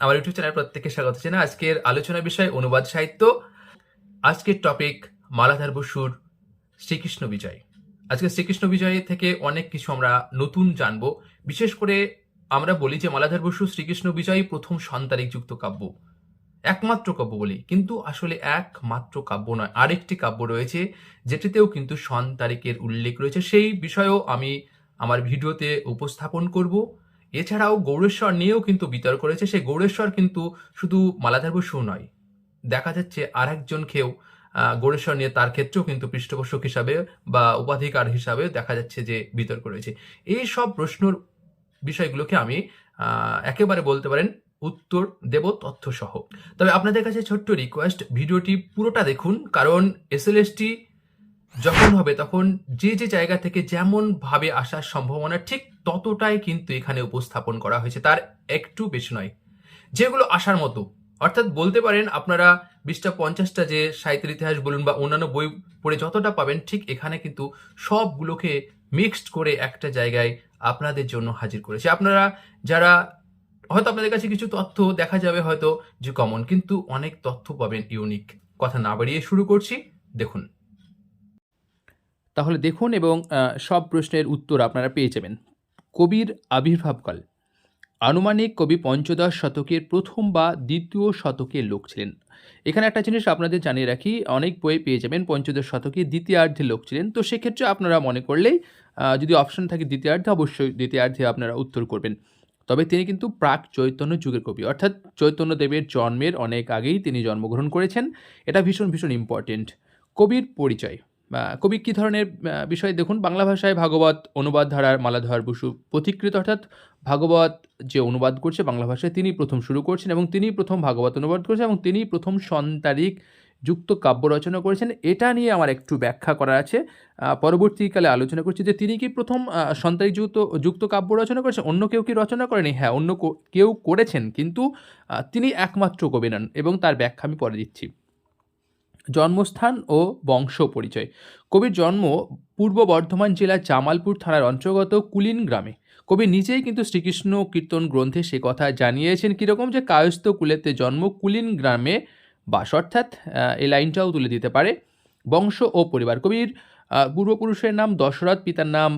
আমার YouTube channel প্রত্যেককে স্বাগত জানাই। আজকের আলোচনা বিষয় অনুবাদ সাহিত্য। আজকের টপিক মালাধার বসুর শ্রীকৃষ্ণ বিজয়। আজকে শ্রীকৃষ্ণ বিজয় থেকে অনেক কিছু আমরা নতুন জানব। বিশেষ করে আমরা বলি যে মালাধার বসু শ্রীকৃষ্ণ বিজয় প্রথম সন্তারিক যুক্ত কাব্য। একমাত্র কাব্য বলি, কিন্তু আসলে একমাত্র কাব্য নয়, আরেকটি কাব্য রয়েছে, যেটিতেও কিন্তু সন তারিখের উল্লেখ রয়েছে। সেই বিষয়েও আমি আমার ভিডিওতে উপস্থাপন করব। এছাড়াও গৌরেশ্বর নিয়েও কিন্তু বিতর্ক রয়েছে। সেই গৌরেশ্বর কিন্তু শুধু মালাধার বসু নয়, দেখা যাচ্ছে আর একজনকেও গৌরেশ্বর নিয়ে তার ক্ষেত্রেও কিন্তু পৃষ্ঠপোষক হিসাবে বা উপাধিকার হিসাবে দেখা যাচ্ছে যে বিতর্ক রয়েছে। এই সব প্রশ্নর বিষয়গুলোকে আমি একেবারে বলতে পারেন উত্তর দেব তথ্য সহ তবে আপনাদের কাছে ছোট্ট রিকোয়েস্ট ভিডিওটি পুরোটা দেখুন, কারণ এসএলএসটি যখন হবে, তখন যে যে জায়গা থেকে যেমন ভাবে আসার সম্ভাবনা, ঠিক ততটাই কিন্তু এখানে উপস্থাপন করা হয়েছে। তার একটু বেশি নয়। যেগুলো আসার মতো, অর্থাৎ বলতে পারেন আপনারা বিশটা পঞ্চাশটা যে সাহিত্যের ইতিহাস বলুন বা অন্যান্য বই পড়ে যতটা পাবেন, ঠিক এখানে কিন্তু সবগুলোকে মিক্সড করে একটা জায়গায় আপনাদের জন্য হাজির করেছে। আপনারা যারা, হয়তো আপনাদের কাছে কিছু তথ্য দেখা যাবে হয়তো যে কমন কিন্তু অনেক তথ্য পাবেন ইউনিক কথা না বাড়িয়ে শুরু করছি, দেখুন। তাহলে দেখুন এবং সব প্রশ্নের উত্তর আপনারা পেয়ে যাবেন। কবির আবির্ভাবকাল আনুমানিক কবি পঞ্চদশ শতকের প্রথম বা দ্বিতীয় শতকের লোক ছিলেন। এখানে একটা জিনিস আপনাদের জানিয়ে রাখি, অনেক বই পেয়ে যাবেন পঞ্চদশ শতকে দ্বিতীয়ার্ধে লোক ছিলেন। তো সেক্ষেত্রে আপনারা মনে করলেই যদি অপশন থাকে দ্বিতীয়ার্ধে, অবশ্যই দ্বিতীয়ার্ধে আপনারা উত্তর করবেন। তবে তিনি কিন্তু প্রাক চৈতন্য যুগের কবি। অর্থাৎ চৈতন্যদেবের জন্মের অনেক আগেই তিনি জন্মগ্রহণ করেছেন। এটা ভীষণ ভীষণ ইম্পর্টেন্ট কবির পরিচয়। কবি কী ধরনের বিষয়? দেখুন, বাংলা ভাষায় ভাগবত অনুবাদ ধারার মালাধর বসু পথিকৃত অর্থাৎ ভাগবত যে অনুবাদ করছে বাংলা ভাষায়, তিনি প্রথম শুরু করছেন এবং তিনি প্রথম ভাগবত অনুবাদ করেছেন এবং তিনি প্রথম সন্তারিক যুক্ত কাব্য রচনা করেছেন। এটা নিয়ে আমার একটু ব্যাখ্যা করা আছে। পরবর্তীকালে আলোচনা করছি যে তিনি কি প্রথম সন্তারিক যুক্ত কাব্য রচনা করেছেন? অন্য কেউ কি রচনা করেনি? হ্যাঁ অন্য কেউ করেছেন, কিন্তু তিনি একমাত্র কবি নন এবং তার ব্যাখ্যা আমি পরে দিচ্ছি। জন্মস্থান ও বংশ পরিচয়। কবির জন্ম পূর্ব বর্ধমান জেলার জামালপুর থানার অন্তর্গত কুলিন গ্রামে। কবি নিজেই কিন্তু শ্রীকৃষ্ণ কীর্তন গ্রন্থে সে কথা জানিয়েছেন কীরকম যে কায়স্থ কুলেতে জন্ম কুলিন গ্রামে বাস, অর্থাৎ এই লাইনটাও তুলে দিতে পারে। বংশ ও পরিবার। কবির পূর্বপুরুষের নাম দশরথ, পিতার নাম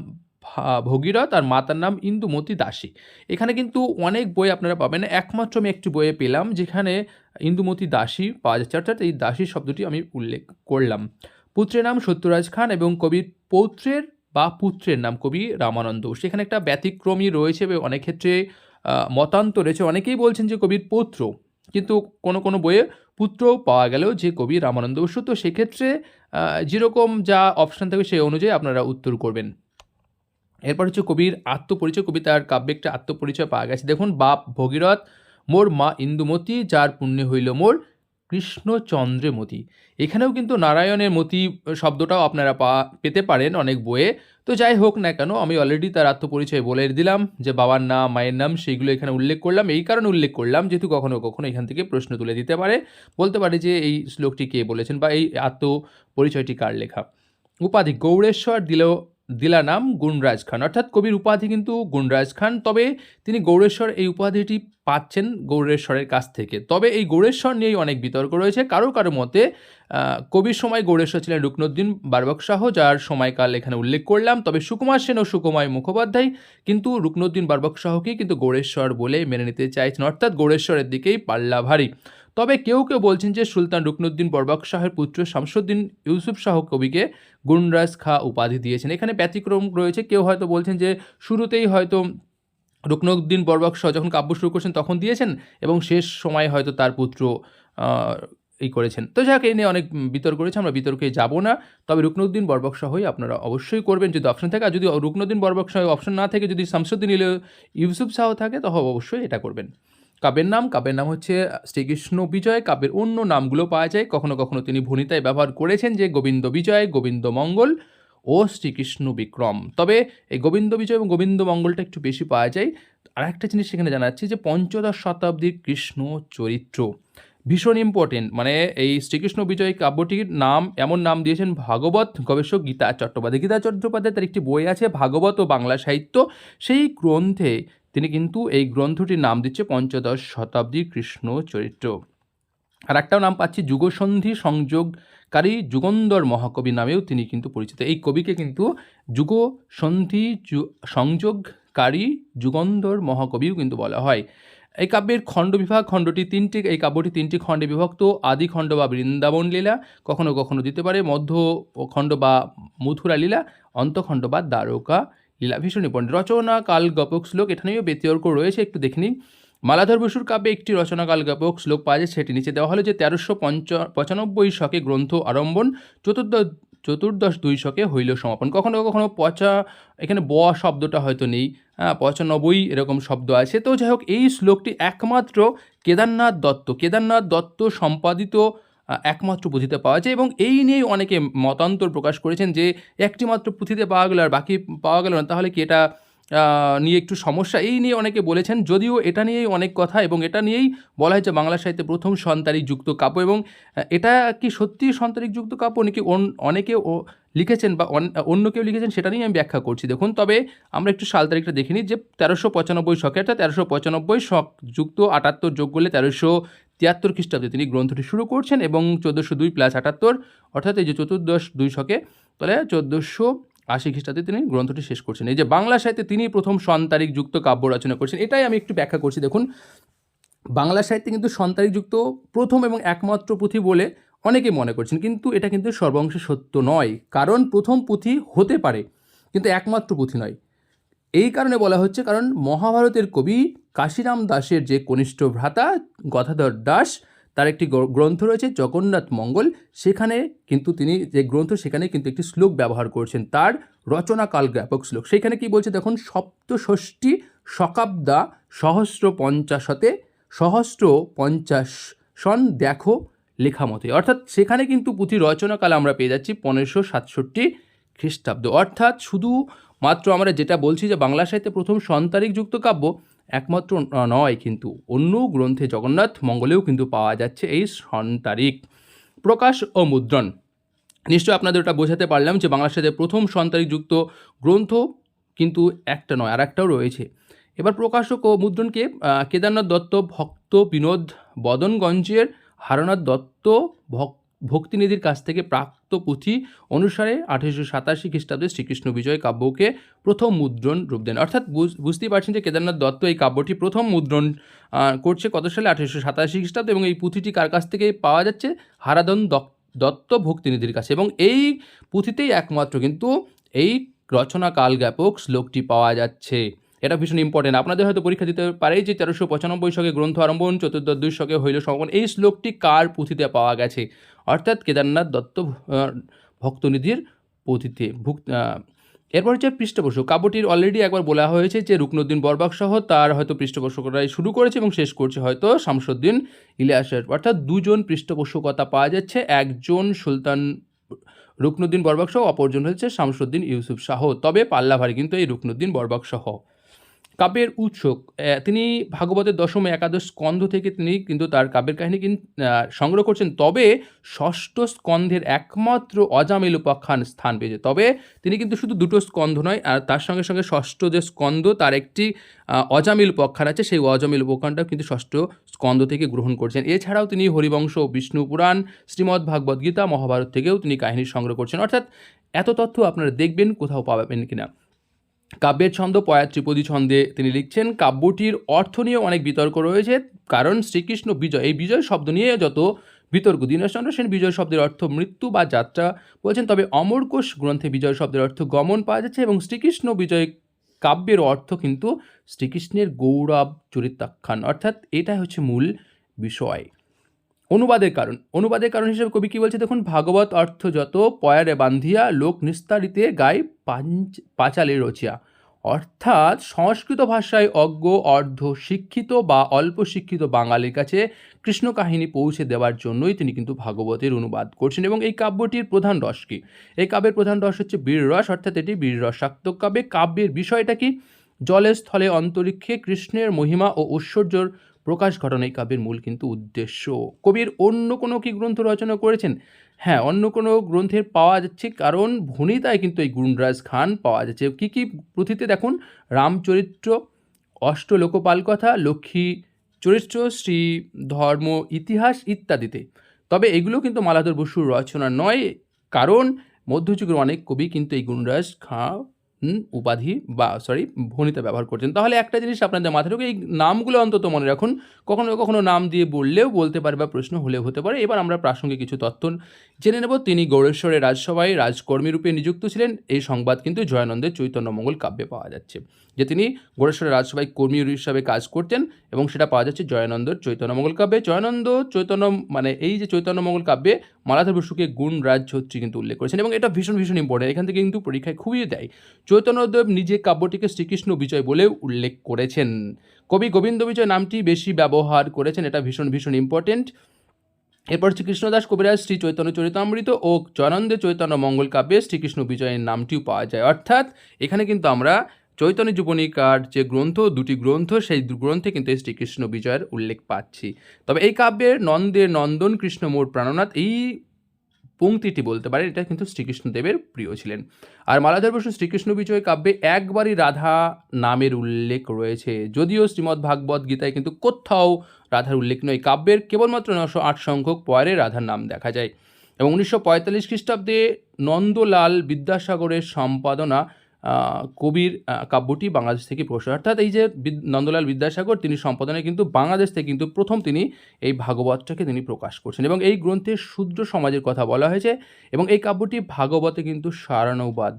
ভগীরথ আর মাতার নাম ইন্দুমতি দাসী। এখানে কিন্তু অনেক বই আপনারা পাবেন। একমাত্র আমি একটি বইয়ে পেলাম যেখানে ইন্দুমতি দাসী পাওয়া যাচ্ছে। অর্থাৎ এই দাসী শব্দটি আমি উল্লেখ করলাম। পুত্রের নাম সত্যরাজ খান এবং কবির পৌত্রের বা পুত্রের নাম কবি রামানন্দ সেখানে একটা ব্যতিক্রমী রয়েছে অনেক ক্ষেত্রে আহ, মতান্তর রয়েছে। অনেকেই বলছেন যে কবির পৌত্র কিন্তু কোনো কোনো বইয়ে পুত্রও পাওয়া গেল যে কবি রামানন্দ বসু তো সেক্ষেত্রে যেরকম যা অপশান থাকবে সেই অনুযায়ী আপনারা উত্তর করবেন। এরপর হচ্ছে কবির আত্মপরিচয় কবিতার কাব্যে একটা আত্মপরিচয় পাওয়া গেছে। দেখুন, বাপ ভগীরথ, মোর মা ইন্দুমতি, যার পুণ্যে হইল মোর কৃষ্ণচন্দ্রেমতি এখানেও কিন্তু নারায়ণের মতি শব্দটাও আপনারা পা, পেতে পারেন অনেক বইয়ে। তো যাই হোক না কেন, আমি অলরেডি তার আত্মপরিচয় বলে দিলাম যে বাবার নাম, মায়ের নাম সেইগুলো এখানে উল্লেখ করলাম। এই কারণে উল্লেখ করলাম, যেহেতু কখনো কখনো এখান থেকে প্রশ্ন তুলে দিতে পারে। বলতে পারে যে এই শ্লোকটি কে বলেছেন বা এই আত্মপরিচয়টি কার লেখা? উপাধি গৌড়েশ্বর দিল দিলা নাম গুণরাজ খান। অর্থাৎ কবির উপাধি কিন্তু গুণরাজ খান। তবে তিনি গৌড়েশ্বর এই উপাধিটি পাচ্ছেন গৌড়েশ্বরের কাছ থেকে। তবে এই গৌড়েশ্বর নিয়েই অনেক বিতর্ক রয়েছে। কারও কারও মতে কবির সময় গৌড়েশ্বর ছিলেন রুকনুদ্দিন বারবক শাহ যার সময়কাল এখানে উল্লেখ করলাম। তবে সুকুমার সেন ও সুকুমার মুখোপাধ্যায় কিন্তু রুকনুদ্দিন বারবক শাহকেই কিন্তু গৌড়েশ্বর বলে মেনে নিতে চাইছেন। অর্থাৎ গৌড়েশ্বরের দিকেই পাল্লা ভারী তবে কেউ কেউ বলছেন যে সুলতান রুকনুদ্দিন বরবক শাহের পুত্র শামসুদ্দিন ইউসুফ শাহ কবিকে গুণরাজ খা উপাধি দিয়েছেন। এখানে ব্যতিক্রম রয়েছে। কেউ হয়তো বলছেন যে শুরুতেই হয়তো রুকনুদ্দিন বরবক শাহ যখন কাব্য শুরু করছেন তখন দিয়েছেন এবং শেষ সময় হয়তো তার পুত্র এই করেছেন। তো যাক, এই নিয়ে অনেক বিতর্ক রয়েছে। আমরা বিতর্কে যাব না। তবে রুকনুদ্দিন বরবক শাহই আপনারা অবশ্যই করবেন। যদি অপশন থাকে, আর যদি রুকনুদ্দিন বরবক শাহ অপশন না থাকে, যদি শামসুদ্দিন ইউসুফ শাহ থাকে তখন অবশ্যই এটা করবেন। কাব্যের নাম কাব্যের নাম হচ্ছে শ্রীকৃষ্ণ বিজয়, কাব্যের অন্য নামগুলো পাওয়া যায়। কখনো কখনো তিনি ভনিতায় ব্যবহার করেছেন যে, গোবিন্দ বিজয়, গোবিন্দ মঙ্গল ও শ্রীকৃষ্ণ বিক্রম। তবে এই গোবিন্দ বিজয় এবং গোবিন্দ মঙ্গলটা একটু বেশি পাওয়া যায়। আর একটা জিনিস সেখানে জানাচ্ছি যে, পঞ্চদশ শতাব্দীর কৃষ্ণ চরিত্র ভীষণ ইম্পর্টেন্ট মানে এই শ্রীকৃষ্ণ বিজয় কাব্যটির নাম, এমন নাম দিয়েছেন ভাগবত গবেষক গীতা চট্টোপাধ্যায়। গীতা চট্টোপাধ্যায় তার একটি বই আছে, ভাগবত ও বাংলা সাহিত্য। সেই গ্রন্থে তিনি কিন্তু এই গ্রন্থটির নাম দিচ্ছে পঞ্চদশ শতাব্দীর কৃষ্ণ চরিত্র। আর একটাও নাম পাচ্ছি যুগসন্ধি সংযোগকারী যুগন্দর মহাকবি নামেও তিনি কিন্তু পরিচিত। এই কবিকে কিন্তু যুগসন্ধি সংযোগকারী যুগন্ধর মহাকবিও কিন্তু বলা হয়। এই কাব্যের খণ্ড বিভাগ, খণ্ডটি তিনটি, এই কাব্যটি তিনটি খণ্ডে বিভক্ত। আদি খণ্ড বা বৃন্দাবন লীলা, কখনো কখনো দিতে পারে মধ্য খণ্ড বা মথুরা লীলা, অন্তখণ্ড বা দ্বারকা লীলা ভীষণ ইম্পর্টেন্ট রচনা কাল গপক শ্লোক এটা নিয়েও ব্যতিতর্ক রয়েছে, একটু দেখে নিন মালাধর বসুর কাব্যে একটি রচনাকাল গপক শ্লোক পাওয়া যায়, সেটি নিচে দেওয়া হলো যে, তেরোশো পঞ্চ, পঁচানব্বই শকে গ্রন্থ আরম্ভন চতুর্দ, চতুর্দশ দুই শকে হইল সমাপন। কখনো কখনো পচা, এখানে ব শব্দটা হয়তো নেই হ্যাঁ পঁচানব্বই এরকম শব্দ আছে। তো যাই হোক, এই শ্লোকটি একমাত্র কেদারনাথ দত্ত। কেদারনাথ দত্ত সম্পাদিত একমাত্র পুঁথিতে পাওয়া যায় এবং এই নিয়েই অনেকে মতান্তর প্রকাশ করেছেন যে একটি মাত্র পুঁথিতে পাওয়া গেল আর বাকি পাওয়া গেল না, তাহলে কি এটা নিয়ে একটু সমস্যা? এই নিয়ে অনেকে বলেছেন, যদিও এটা নিয়েই অনেক কথা এবং এটা নিয়েই বলা হয়েছে বাংলা সাহিত্যে প্রথম সন্তারিক যুক্ত কাব্য এবং এটা কি সত্যি সন্তারিক যুক্ত কাব্য? নাকি অন- অনেকে ও লিখেছেন বা অন- অন্য কেউ লিখেছেন, সেটা নিয়ে আমি ব্যাখ্যা করছি। দেখুন, তবে আমরা একটু সাল তারিখটা দেখে নিই যে তেরোশো পঁচানব্বই শকে অর্থাৎ তেরোশো পঁচানব্বই শক যুক্ত আটাত্তর যোগ করলে তেরোশো তিয়াত্তর খ্রিস্টাব্দে তিনি গ্রন্থটি শুরু করছেন এবং চোদ্দোশো দুই প্লাস আটাত্তর, অর্থাৎ এই যে চতুর্দশ দুই শকে, তাহলে চোদ্দোশো আশি খ্রিস্টাব্দে তিনি গ্রন্থটি শেষ করছেন। এই যে বাংলা সাহিত্যে তিনি প্রথম সন্তারিক যুক্ত কাব্য রচনা করছেন, এটাই আমি একটু ব্যাখ্যা করছি। দেখুন, বাংলা সাহিত্যে কিন্তু সন্তারিক যুক্ত প্রথম এবং একমাত্র পুঁথি বলে অনেকে মনে করছেন, কিন্তু এটা কিন্তু সর্বাংশে সত্য নয়। কারণ প্রথম পুঁথি হতে পারে, কিন্তু একমাত্র পুঁথি নয়। এই কারণে বলা হচ্ছে, কারণ মহাভারতের কবি কাশিরাম দাসের যে কনিষ্ঠ ভ্রাতা গদাধর দাস, তার একটি গ্রন্থ রয়েছে জগন্নাথ মঙ্গল। সেখানে কিন্তু তিনি যে গ্রন্থ, সেখানে কিন্তু একটি শ্লোক ব্যবহার করছেন। তার রচনাকাল জ্ঞাপক শ্লোক। সেখানে কি বলছে দেখুন, সপ্তষষ্ঠী শকাব্দা সহস্র পঞ্চাশতে সহস্র পঞ্চাশ সন দেখো লেখা মতে। অর্থাৎ সেখানে কিন্তু পুঁথি রচনাকাল আমরা পেয়ে যাচ্ছি পনেরোশো সাতষট্টি খ্রিস্টাব্দ। অর্থাৎ শুধু মাত্র আমরা যেটা বলছি যে বাংলা সাহিত্যে প্রথম সন্তারিক যুক্ত কাব্য একমাত্র নয় কিন্তু অন্য গ্রন্থে জগন্নাথ মঙ্গলেও কিন্তু পাওয়া যাচ্ছে এই সন্তারিক প্রকাশ ও মুদ্রণ। নিশ্চয়ই আপনাদের ওটা বোঝাতে পারলাম যে বাংলার সাথে প্রথম সন্তারিক যুক্ত গ্রন্থ কিন্তু একটা নয় আর একটাও রয়েছে। এবার প্রকাশক ও মুদ্রণকে কেদারনাথ দত্ত ভক্ত বিনোদ বদনগঞ্জের হারনাথ দত্ত ভক ভক্তিনিধির কাছ থেকে প্রাপ্ত পুঁথি অনুসারে আঠেরোশো সাতাশি খ্রিস্টাব্দে শ্রীকৃষ্ণ বিজয় কাব্যকে প্রথম মুদ্রণ রূপ দেন। অর্থাৎ বুঝ- বুঝতেই পারছেন যে কেদারনাথ দত্ত এই কাব্যটি প্রথম মুদ্রণ করছে কত সালে? আঠেরোশো সাতাশি খ্রিস্টাব্দে এবং এই পুঁথিটি কার কাছ থেকে পাওয়া যাচ্ছে? হারাদন দক- দত্ত ভক্তিনিধির কাছে। এবং এই পুঁথিতেই একমাত্র কিন্তু এই রচনা কাল জ্ঞাপক শ্লোকটি পাওয়া যাচ্ছে। এটা ভীষণ ইম্পর্টেন্ট আপনাদের হয়তো পরীক্ষা দিতে পারে যে তেরোশো পঁচানব্বই শকে গ্রন্থ আরম্ভ চতুর্থ দুই শকে হইল সমাপন। এই শ্লোকটি কার পুঁথিতে পাওয়া গেছে? অর্থাৎ কেদারনাথ দত্ত ভক্তনিধির পুঁথিতে। ভুক এরপর হচ্ছে পৃষ্ঠপোষক। কাব্যটির অলরেডি একবার বলা হয়েছে যে রুকনুদ্দিন বরবাক সহ তার হয়তো পৃষ্ঠপোষকরাই শুরু করেছে এবং শেষ করছে হয়তো শামসুদ্দিন ইলিয়াসের অর্থাৎ দুজন পৃষ্ঠপোষকতা পাওয়া যাচ্ছে। একজন সুলতান রুকনুদ্দিন বরবাক সহ, অপরজন হচ্ছে শামসুদ্দিন ইউসুফ শাহ। তবে পাল্লাভারী কিন্তু এই রুকনুদ্দিন বরবাক সহ। কাব্যের উৎস তিনি ভাগবতের দশম একাদশ স্কন্ধ থেকে তিনি কিন্তু তার কাব্যের কাহিনী সংগ্রহ করছেন। তবে ষষ্ঠ স্কন্ধের একমাত্র অজামিল উপাখ্যান স্থান পেয়েছে। তবে তিনি কিন্তু শুধু দুটো স্কন্ধ নয়, আর তার সঙ্গে সঙ্গে ষষ্ঠ যে স্কন্ধ, তার একটি অজামিল উপাখ্যান আছে। সেই অজামিল উপাখ্যানটাও কিন্তু ষষ্ঠ স্কন্ধ থেকে গ্রহণ করছেন। এছাড়াও তিনি হরিবংশ, বিষ্ণু পুরাণ, শ্রীমদ্ ভাগবত গীতা, মহাভারত থেকেও তিনি কাহিনী সংগ্রহ করছেন। অর্থাৎ এত তথ্য আপনারা দেখবেন, কোথাও পাবেন কিনা। কাব্যের ছন্দ পয়া ত্রিপদী ছন্দে তিনি লিখছেন, কাব্যটির অর্থ নিয়ে অনেক বিতর্ক রয়েছে, কারণ শ্রীকৃষ্ণ বিজয়, এই বিজয় শব্দ নিয়ে যত বিতর্ক দীনেশচন্দ্র সেন বিজয় শব্দের অর্থ মৃত্যু বা যাত্রা বলছেন, তবে অমরকোষ গ্রন্থে বিজয় শব্দের অর্থ গমন পাওয়া যাচ্ছে এবং শ্রীকৃষ্ণ বিজয় কাব্যের অর্থ কিন্তু শ্রীকৃষ্ণের গৌরব চরিত্রাখ্যান, অর্থাৎ এটাই হচ্ছে মূল বিষয়। অনুবাদের কারণ। অনুবাদের কারণ হিসেবে কবি কি বলছে? দেখুন, ভাগবত অর্থ যত পয়ারে বান্ধিয়া, লোক নিস্তারিতে গায় পাঞ্চ পাঁচালে রচিয়া। অর্থাৎ সংস্কৃত ভাষায় অজ্ঞ, অর্ধ শিক্ষিত বা অল্প শিক্ষিত বাঙালির কাছে কৃষ্ণ কাহিনী পৌঁছে দেওয়ার জন্যই তিনি কিন্তু ভাগবতের অনুবাদ করছেন এবং এই কাব্যটির প্রধান রস কি? এই কাব্যের প্রধান রস হচ্ছে বীর রস অর্থাৎ এটি বীর রসাত্মক কাব্যে। কাব্যের বিষয়টা কি? জলে স্থলে অন্তরিক্ষে কৃষ্ণের মহিমা ও ঐশ্বর্যর প্রকাশ ঘটানো এই কাব্যের মূল কিন্তু উদ্দেশ্য। কবির অন্য কোনো কি গ্রন্থ রচনা করেছেন? হ্যাঁ অন্য কোনো গ্রন্থের পাওয়া যাচ্ছে, কারণ ভণিতায় কিন্তু এই গুণরাজ খান পাওয়া যাচ্ছে। কী কী পুঁথিতে দেখুন, রামচরিত্র অষ্টলোকপাল কথা লক্ষ্মী চরিত্র, শ্রী ধর্ম, ইতিহাস ইত্যাদিতে। তবে এগুলো কিন্তু মালাধর বসুর রচনা নয়, কারণ মধ্যযুগের অনেক কবি কিন্তু এই গুণরাজ খাঁ উপাধি বা সরি ভনিতা ব্যবহার করছেন। তাহলে একটা জিনিস আপনাদের মাথায় ঢোকে, এই নামগুলো অন্তত মনে রাখুন। কখনো কখনো নাম দিয়ে বললেও বলতে পারে বা প্রশ্ন হলেও হতে পারে। এবার আমরা প্রাসঙ্গিক কিছু তথ্য জেনে নেব। তিনি গৌড়েশ্বরের রাজসভায় রাজকর্মী রূপে নিযুক্ত ছিলেন। এই সংবাদ কিন্তু জয়ানন্দের চৈতন্যমঙ্গল কাব্যে পাওয়া যাচ্ছে। যে তিনি গৌড়েশ্বরের রাজসভায় কর্মী হিসাবে কাজ করতেন এবং সেটা পাওয়া যাচ্ছে জয়ানন্দর চৈতন্যমঙ্গল কাব্যে। জয়ানন্দ চৈতন্য মানে এই যে চৈতন্যমঙ্গল কাব্যে মালাধর বসুকে গুণ রাজ ছত্রী কিন্তু উল্লেখ করেছেন এবং এটা ভীষণ ভীষণ ইম্পর্টেন্ট এখান থেকে কিন্তু পরীক্ষায় খুবই দেয়। চৈতন্যদেব নিজে কাব্যটিকে শ্রীকৃষ্ণ বিজয় বলেও উল্লেখ করেছেন। কবি গোবিন্দ বিজয় নামটি বেশি ব্যবহার করেছেন, এটা ভীষণ ভীষণ ইম্পর্টেন্ট এরপর হচ্ছে কৃষ্ণদাস কবিরাজ শ্রী চৈতন্য চরিতামৃত ও জয়ানন্দে চৈতন্য মঙ্গল কাব্যে শ্রীকৃষ্ণ বিজয়ের নামটিও পাওয়া যায়। অর্থাৎ, এখানে কিন্তু আমরা চৈতন্য জীবনীকার যে গ্রন্থ, দুটি গ্রন্থ, সেই গ্রন্থে কিন্তু এই শ্রীকৃষ্ণ বিজয়ের উল্লেখ পাচ্ছি। তবে এই কাব্যের নন্দের নন্দন কৃষ্ণ মোর প্রাণনাথ, এই পংক্তিটি বলতে পারেন, এটা কিন্তু শ্রীকৃষ্ণদেবের প্রিয় ছিলেন। আর মালাধর বসু শ্রীকৃষ্ণ বিজয় কাব্যে একবারই রাধা নামের উল্লেখ রয়েছে। যদিও শ্রীমদ্ ভাগবত গীতায় কিন্তু কোথাও রাধার উল্লেখ নয় কাব্যের কেবলমাত্র নশো আট সংখ্যক পরে রাধার নাম দেখা যায়। এবং উনিশশো পঁয়তাল্লিশ খ্রিস্টাব্দে নন্দলাল বিদ্যাসাগরের সম্পাদনা কবির কাব্যটি বাংলাদেশ থেকে প্রকাশ অর্থাৎ এই যে নন্দলাল বিদ্যাসাগর, তিনি সম্পাদনায় কিন্তু বাংলাদেশ থেকে কিন্তু প্রথম তিনি এই ভাগবতটাকে তিনি প্রকাশ করছেন এবং এই গ্রন্থে শূদ্র সমাজের কথা বলা হয়েছে এবং এই কাব্যটি ভাগবতে কিন্তু সারানুবাদ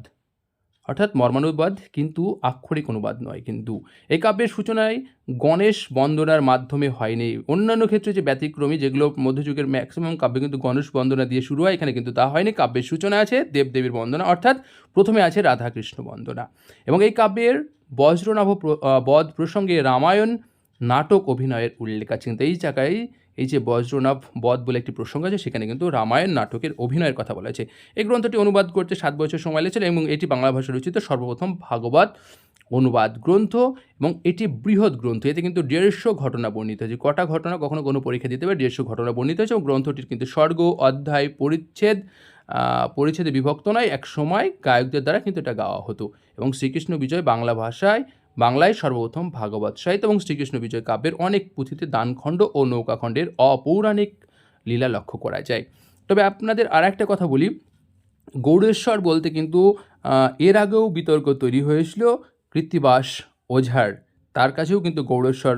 অর্থাৎ মর্মানুবাদ কিন্তু আক্ষরিক অনুবাদ নয় কিন্তু। এই কাব্যের সূচনায় গণেশ বন্দনার মাধ্যমে হয়নি। অন্যান্য ক্ষেত্রে যে ব্যতিক্রমী, যেগুলো মধ্যযুগের ম্যাক্সিমাম কাব্যে কিন্তু গণেশ বন্দনা দিয়ে শুরু হয়, এখানে কিন্তু তা হয়নি। কাব্যের সূচনা আছে দেবদেবীর বন্দনা, অর্থাৎ প্রথমে আছে রাধাকৃষ্ণ বন্দনা। এবং এই কাব্যের বজ্রনাভ বধ প্রসঙ্গে রামায়ণ নাটক অভিনয়ের উল্লেখ আছে। কিন্তু এই জায়গায় এই যে বজ্রনাভ বধ বলে একটি প্রসঙ্গ আছে, সেখানে কিন্তু রামায়ণ নাটকের অভিনয়ের কথা বলা আছে। এই গ্রন্থটি অনুবাদ করতে সাত বছর সময় লেগেছিল এবং এটি বাংলা ভাষায় রচিত সর্বপ্রথম ভাগবত অনুবাদ গ্রন্থ এবং এটি বৃহৎ গ্রন্থ। এতে কিন্তু দেড়শো ঘটনা বর্ণিত হয়েছে। কটা ঘটনা কখনো কোনো পরীক্ষা দিতে পারে, দেড়শো ঘটনা বর্ণিত হয়েছে এবং গ্রন্থটির কিন্তু স্বর্গ, অধ্যায়, পরিচ্ছেদ পরিচ্ছেদে বিভক্ত নয়, এক সময় গায়কদের দ্বারা কিন্তু এটা গাওয়া হতো। এবং শ্রীকৃষ্ণ বিজয় বাংলা ভাষায় বাংলায় সর্বপ্রথম ভাগবত সাহিত্য এবং শ্রীকৃষ্ণ বিজয় কাব্যের অনেক পুঁথিতে দানখণ্ড ও নৌকাখণ্ডের অপৌরাণিক লীলা লক্ষ্য করা যায়। তবে আপনাদের আর একটা কথা বলি, গৌড়েশ্বর বলতে কিন্তু এর আগেও বিতর্ক তৈরি হয়েছিল, কৃত্তিবাস, ওঝার, তার কাছেও কিন্তু গৌড়েশ্বর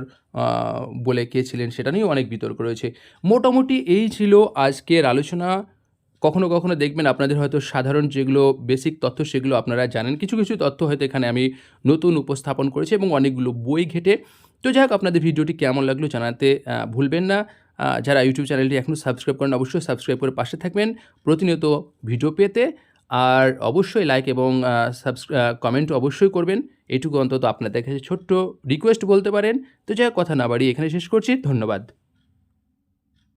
বলে কে ছিলেন সেটা নিয়েও অনেক বিতর্ক রয়েছে। মোটামুটি এই ছিল আজকের আলোচনা। কখনো কখনো দেখবেন আপনাদের হয়তো সাধারণ যেগুলো বেসিক তথ্য সেগুলো আপনারা জানেন। কিছু কিছু তথ্য হয়তো এখানে আমি নতুন উপস্থাপন করেছি এবং অনেকগুলো বই ঘেটে। তো যাই হোক, আপনাদের ভিডিওটি কেমন লাগল জানাতে ভুলবেন না। যারা ইউটিউব চ্যানেলটি এখনও সাবস্ক্রাইব করেন অবশ্যই সাবস্ক্রাইব করে পাশে থাকবেন। প্রতিনিয়ত ভিডিও পেতে আর অবশ্যই লাইক এবং কমেন্ট অবশ্যই করবেন। এটুকু অন্তত আপনাদের কাছে ছোট্ট রিকোয়েস্ট বলতে পারেন। তো যাই কথা না বাড়িয়ে এখানে শেষ করছি। ধন্যবাদ।